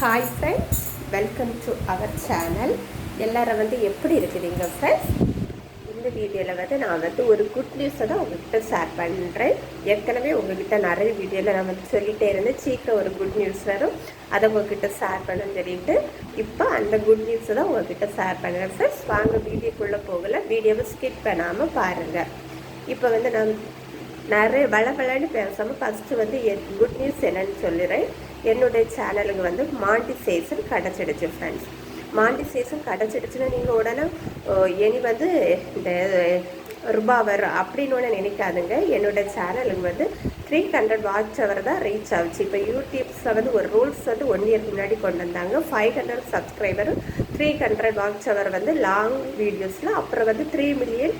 Hi friends welcome to our channel எல்லாரும் வந்து எப்படி இருக்குதுங்க ஃப்ரெண்ட்ஸ் இந்த வீடியோவில் வந்து நான் வந்து ஒரு குட் நியூஸை தான் உங்ககிட்ட ஷேர் பண்ணுறேன் ஏற்கனவே உங்கள்கிட்ட நிறைய வீடியோவில் நான் வந்து சொல்லிகிட்டே இருந்தேன். சீக்கிரம் ஒரு குட் நியூஸ் வரும். அதை உங்ககிட்ட ஷேர் பண்ண சொல்லிட்டு இப்போ அந்த குட் நியூஸை தான் உங்ககிட்ட ஷேர் பண்ணுறேன் ஃப்ரெண்ட்ஸ் வாங்க வீடியோக்குள்ளே போகல. வீடியோவை ஸ்கிப் பண்ணாமல் பாருங்கள் இப்போ வந்து நான் நிறைய வளவளன்னு பேசாமல் ஃபஸ்ட்டு வந்து குட் நியூஸ் என்னன்னு சொல்லிடுறேன் என்னுடைய சேனலுக்கு வந்து மாண்டிசேஷன் கிடச்சிடுச்சு ஃப்ரெண்ட்ஸ் மாண்டிசேஷன் கிடச்சிடுச்சுன்னா நீங்கள் உடனே இனி வந்து இந்த ரூபாவர் அப்படின்னு ஒன்று நினைக்காதுங்க. என்னோட சேனலுக்கு வந்து த்ரீ ஹண்ட்ரட் வாட்ச் அவர் தான் ரீச் ஆகுச்சு. இப்போ யூடியூப்ஸில் வந்து ஒரு ரூல்ஸ் வந்து ஒன் இயர்க்கு முன்னாடி கொண்டு வந்தாங்க. ஃபைவ் ஹண்ட்ரட் சப்ஸ்கிரைபரும் த்ரீ ஹண்ட்ரட் வாட்ச் அவர் வந்து லாங் வீடியோஸில் அப்புறம் வந்து த்ரீ மில்லியன்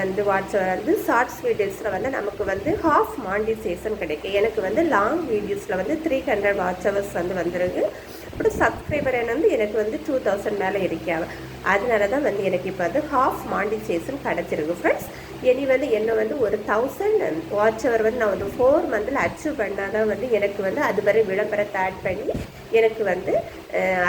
வந்து வாட்ச் அவர் வந்து ஷார்ட்ஸ் வீடியோஸில் வந்து நமக்கு வந்து ஹாஃப் மாண்டிசேஷன் கிடைக்கும் எனக்கு வந்து லாங் வீடியோஸில் வந்து த்ரீ ஹண்ட்ரட் வாட்ச் ஹவர்ஸ் வந்து வந்துருக்கு. அப்புறம் சப்ஸ்கிரைபர் என்ன வந்து எனக்கு வந்து டூ தௌசண்ட் மேலே இருக்காங்க அதனால தான் வந்து எனக்கு இப்போ வந்து ஹாஃப் மாண்டிசேஷன் கிடச்சிருக்கு ஃப்ரெண்ட்ஸ் இனி வந்து என்னை வந்து ஒரு தௌசண்ட் வாட்ச் அவர் வந்து நான் வந்து ஃபோர் மந்தில் அச்சீவ் பண்ணால் தான் வந்து எனக்கு வந்து அது வரை விளம்பரத்தை ஆட் பண்ணி எனக்கு வந்து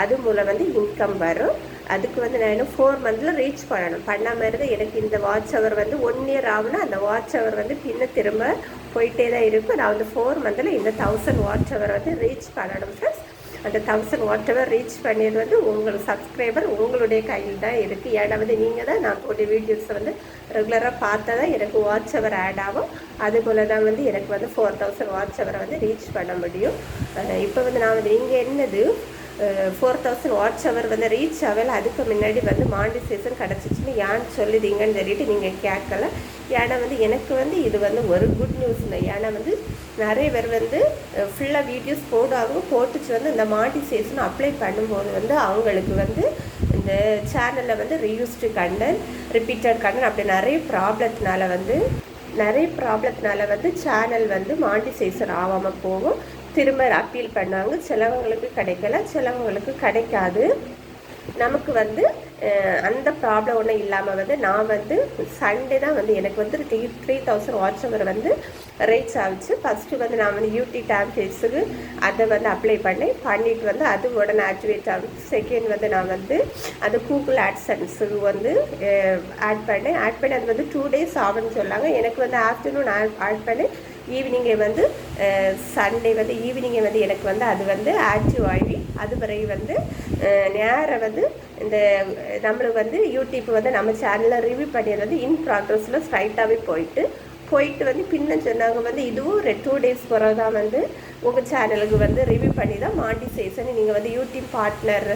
அது மூலம் வந்து இன்கம் வரும். அதுக்கு வந்து நான் இன்னும் ஃபோர் மந்தில் ரீச் பண்ணணும். பண்ணாமல் இருந்தால் எனக்கு இந்த வாட்ச் அவர் வந்து ஒன் இயர் ஆகுனா அந்த வாட்ச் அவர் வந்து பின்ன திரும்ப போயிட்டே தான் இருக்கும். நான் வந்து ஃபோர் மந்தில் இந்த தௌசண்ட் வாட்ச் அவர் வந்து ரீச் பண்ணணும் ஃப்ரெண்ட்ஸ் அந்த தௌசண்ட் வாட் எவர் ரீச் பண்ணியது வந்து உங்கள் சப்ஸ்கிரைபர் உங்களுடைய கையில் தான் இருக்குது ஏன்னா வந்து நீங்கள் தான் நான் போட்ட வீடியோஸை வந்து ரெகுலராக பார்த்தா தான் எனக்கு வாட்ச் அவர் ஆட் ஆகும். அதுபோல் தான் வந்து எனக்கு வந்து ஃபோர் தௌசண்ட் வாட்ச் அவரை வந்து ரீச் பண்ண முடியும். இப்போ வந்து நான் வந்து நீங்கள் என்னது? ஃபோர் தௌசண்ட் வாட்ச் அவர் வந்து ரீச் ஆகல. அதுக்கு முன்னாடி வந்து மாண்டிசேஷன் கிடச்சிச்சின்னு ஏன் சொல்லுதீங்கன்னு சொல்லிட்டு நீங்கள் கேட்கல. ஏன்னா வந்து எனக்கு வந்து இது வந்து ஒரு குட் நியூஸ் இல்லை. ஏன்னா வந்து நிறைய பேர் வந்து ஃபுல்லாக வீடியோஸ் போடுவாங்க போட்டுச்சு வந்து இந்த மாண்டிசேஷன் அப்ளை பண்ணும்போது வந்து அவங்களுக்கு வந்து இந்த சேனலில் வந்து ரீயூஸ்டு கண்டென்ட் ரிப்பீட்டட் கண்டென்ட் அப்படி நிறைய ப்ராப்ளத்தினால வந்து நிறைய ப்ராப்ளத்தினால வந்து சேனல் வந்து மாண்டிசேஷன் ஆகாமல் போகும். திரும்ப அப்பீல் பண்ணாங்க. சிலவங்களுக்கு கிடைக்கல சிலவங்களுக்கு கிடைக்காது. நமக்கு வந்து அந்த ப்ராப்ளம் ஒன்றும் இல்லாமல் வந்து நான் வந்து சண்டே தான் வந்து எனக்கு வந்து three three thousand watch hour வந்து ரீச் ஆகுச்சு ஃபஸ்ட்டு வந்து நான் வந்து யூடி டேப்லெட்ஸுக்கு அதை வந்து அப்ளை பண்ணேன். பண்ணிட்டு வந்து அது உடனே ஆக்டிவேட் ஆகுது செகண்ட் வந்து நான் வந்து அந்த கூகுள் ஆட்சன்ஸுக்கு வந்து ஆட் பண்ணேன். ஆட் பண்ணி அது வந்து டூ டேஸ் ஆகும்னு சொன்னாங்க. எனக்கு வந்து ஆஃப்டர்நூன் ஆட் பண்ணேன். ஈவினிங்கே வந்து சண்டே வந்து ஈவினிங்கை வந்து எனக்கு வந்து அது வந்து ஆக்டிவ் ஆகி அது பிறகு வந்து நேராக வந்து இந்த நம்மளுக்கு வந்து யூடியூப் வந்து நம்ம சேனலில் ரிவ்யூ பண்ணியது வந்து இன் ப்ராக்ரஸில் ஸ்ட்ரைட்டாகவே போயிட்டு போயிட்டு வந்து பின்ன சொன்னாங்க வந்து இதுவும் ரெட் டூ டேஸ் பிறகு தான் வந்து உங்கள் சேனலுக்கு வந்து ரிவ்யூ பண்ணி தான் மாண்டி சீசன் நீங்கள் வந்து யூடியூப் பார்ட்னர்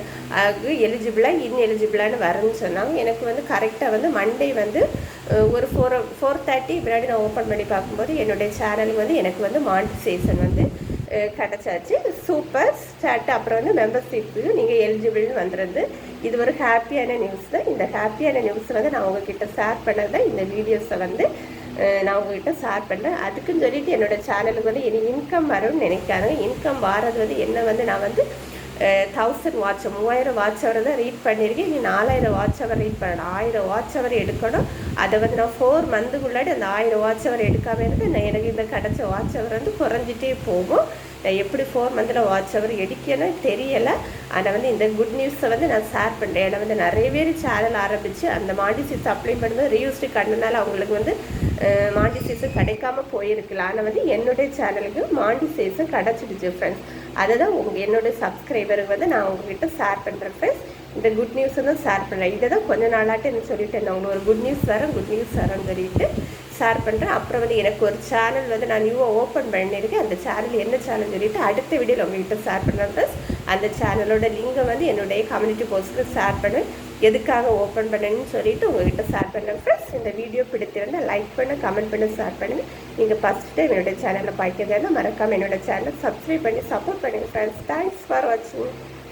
எலிஜிபிளாக இன் எலிஜிபிளான்னு வரேன்னு சொன்னாங்க. எனக்கு வந்து கரெக்டாக வந்து மண்டே வந்து ஒரு ஃபோர் ஃபோர் தேர்ட்டி பின்னாடி நான் ஓப்பன் பண்ணி பார்க்கும்போது என்னுடைய சேனலுக்கு வந்து எனக்கு வந்து மாண்டி சீசன் வந்து கிடச்சாச்சு. சூப்பர் ஸ்டார்ட் அப்புறம் வந்து மெம்பர்ஷிப்பு நீங்கள் எலிஜிபிள்னு வந்துருந்து இது ஒரு ஹாப்பியான நியூஸ் தான். இந்த ஹாப்பியான நியூஸ் வந்து நான் உங்ககிட்ட ஷேர் பண்ணது தான் இந்த வீடியோஸை வந்து நான் உங்ககிட்ட ஷேர் பண்ணேன் அதுக்குன்னு சொல்லிட்டு என்னோட சேனலுக்கு வந்து இனி இன்கம் வரும்னு நினைக்காங்க இன்கம் வாரது வந்து என்ன வந்து நான் வந்து தௌசண்ட் வாட்ச் மூவாயிரம் வாட்ச் அவர் தான் ரீட் பண்ணியிருக்கேன் இனி நாலாயிரம் வாட்ச் அவர் ரீட் பண்ணணும் ஆயிரம் வாட்ச் அவர் எடுக்கணும். அதை வந்து நான் ஃபோர் மந்த்துக்குள்ளாடி அந்த ஆயிரம் வாட்ச் அவர் எடுக்காமல் இருந்து நான் எனக்கு இந்த கிடச்ச வாட்ச் அவர் வந்து குறைஞ்சிட்டே போகும். நான் எப்படி ஃபோர் மந்தில் வாட்ச் அவர் எடுக்கணும் தெரியலை. ஆனால் வந்து இந்த குட் நியூஸை வந்து நான் ஷேர் பண்ணுறேன் ஏன்னா வந்து நிறைய பேர் சேனல் ஆரம்பித்து அந்த மாடிசி அப்ளை பண்ணும்போது ரீயூஸ்டு கண்டனால அவங்களுக்கு வந்து மாண்டி மாண்டிசேஷன் கிடைக்காம போயிருக்கலாம் ஆனால் வந்து என்னுடைய சேனலுக்கு மாண்டி மாண்டிசேஷன் கிடச்சிடுச்சு ஃப்ரெண்ட்ஸ் அதை தான் உங்கள் என்னுடைய சப்ஸ்கிரைபருக்கு வந்து நான் உங்ககிட்ட ஷேர் பண்ணுறேன் ஃப்ரெண்ட்ஸ் இந்த குட் நியூஸை தான் ஷேர் பண்ணுறேன் இதை தான் கொஞ்ச நாளாட்டு என்ன சொல்லிட்டு நான் உங்களுக்கு ஒரு குட் நியூஸ் தரேன் குட் நியூஸ் வரேன்னு சொல்லிட்டு ஷேர் பண்ணுறேன் அப்புறம் வந்து எனக்கு ஒரு சேனல் வந்து நான் நியூவாக ஓப்பன் பண்ணியிருக்கேன். அந்த சேனல் என்ன சேனல் சொல்லிட்டு அடுத்த வீடியோவில் உங்கள்கிட்ட ஷேர் பண்ணுறேன் ப்ளஸ் அந்த சேனலோட லிங்கை வந்து என்னுடைய கம்யூனிட்டி போஸ்ட்டுக்கு ஷேர் பண்ணு எதுக்காக ஓப்பன் பண்ணணும்னு சொல்லிட்டு உங்ககிட்ட ஷேர் பண்ணுறேன் ஃப்ரெண்ட்ஸ் இந்த வீடியோ பிடித்திருந்தால் லைக் பண்ண கமெண்ட் பண்ண ஷேர் பண்ணுங்கள் நீங்கள் ஃபஸ்ட் டைம் என்னோட சேனலில் பார்க்கிறதுனா மறக்காமல் என்னோடய சேனலை சப்ஸ்கிரைப் பண்ணி சப்போர்ட் பண்ணுங்கள் ஃப்ரெண்ட்ஸ் தேங்க்ஸ் ஃபார் வாட்சிங்